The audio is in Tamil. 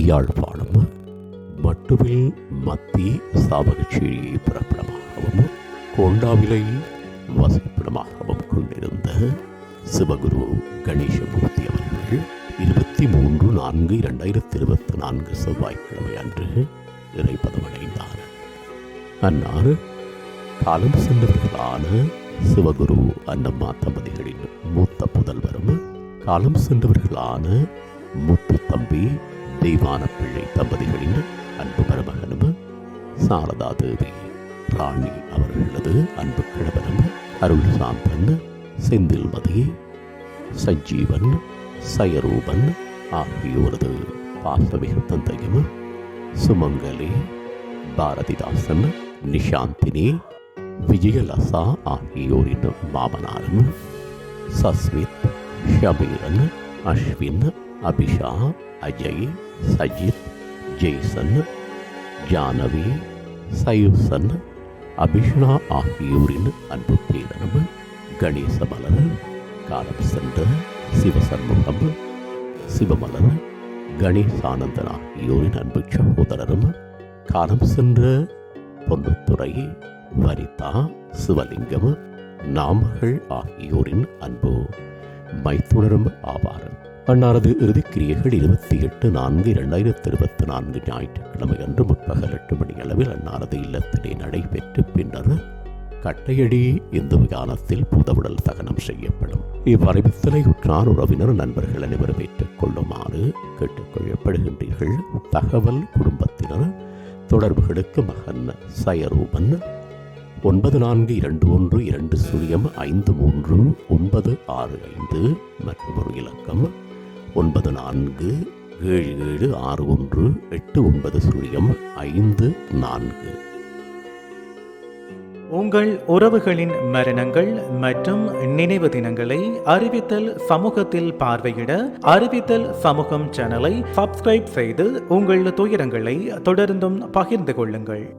யாழ்ப்பாணம் மட்டுவில் மத்தி சாபகச்சேரியை பிறப்பிடமாகவும் கோண்டாவிலை வசிப்பிடமாகவும் கொண்டிருந்த சிவகுரு கணேசமூர்த்தி அவர்கள் இருபத்தி மூன்று நான்கு இரண்டாயிரத்தி இருபத்தி நான்கு செவ்வாய்க்கிழமை அன்று இறைப்பதமடைந்தார் அன்னார் காலம் சென்றவர்களான சிவகுரு அன்னம்மா தம்பதிகளின் மூத்த புதல்வரும் காலம் சென்றவர்களான முத்து தம்பி தெய்வான பிள்ளை தம்பதிகளின் அன்பு மருமகனும் சாரதா தேவி ராணி அவர்களது அன்பு கிழவனும் அருள் சாந்தன் செந்தில்மதி சஞ்சீவன் சயரூபன் ஆகியோரது பாசமிகு தந்தையும் சுமங்கலி பாரதிதாசன் நிஷாந்தினி விஜயலசா ஆகியோரின் மாமனாரும் சஸ்மித் ஷமீரன் அஸ்வின் அபிஷா அஜய் சஜித் ஜெய்சன் ஜானவி சயுசன் அபிஷ்ணா ஆகியோரின் அன்பு பேரனும் கணேசமலர் காலம் சென்ற சிவசண்முகம் சிவமலர் கணேசானந்தன் ஆகியோரின் அன்பு சகோதரரும் காலம் சென்ற பொன்னுத்துறை வரிதா சிவலிங்கம் நாமகள் ஆகியோரின் அன்பு மைத்துணரும் ஆவார் அன்னாரது இறுதிக்கிரியைகள் இருபத்தி எட்டு நான்கு இரண்டாயிரத்தி இருபத்தி நான்கு ஞாயிற்றுக்கிழமை அன்று முற்பகல் எட்டு மணி அளவில் அன்னாரது இல்லத்திலே நடைபெற்று பின்னர் கட்டையடி இந்து விகானத்தில் புதவுடல் தகனம் செய்யப்படும். இவ்வறிவித்தலை உற்றார் உறவினர் நண்பர்கள் அனைவரும் ஏற்றுக் கொள்ளுமாறு கேட்டுக்கொள்ளப்படுகின்றீர்கள். தகவல் குடும்பத்தினர் தொடர்புகளுக்கு மகன் சயரூபன் ஒன்பது நான்கு இரண்டு ஒன்று இரண்டு சுழியம் ஐந்து மூன்று ஒன்பது ஆறு ஐந்து மற்றும் ஒரு இலக்கம் ஒன்பது நான்கு ஏழு ஏழு ஆறு ஒன்று எட்டு ஒன்பது சுழியம் ஐந்து நான்கு. உங்கள் உறவுகளின் மரணங்கள் மற்றும் நினைவு தினங்களை அறிவித்தல் சமூகத்தில் பார்வையிட அறிவித்தல் சமூகம் சேனலை சப்ஸ்கிரைப் செய்து உங்கள் துயரங்களை தொடர்ந்தும் பகிர்ந்து கொள்ளுங்கள்.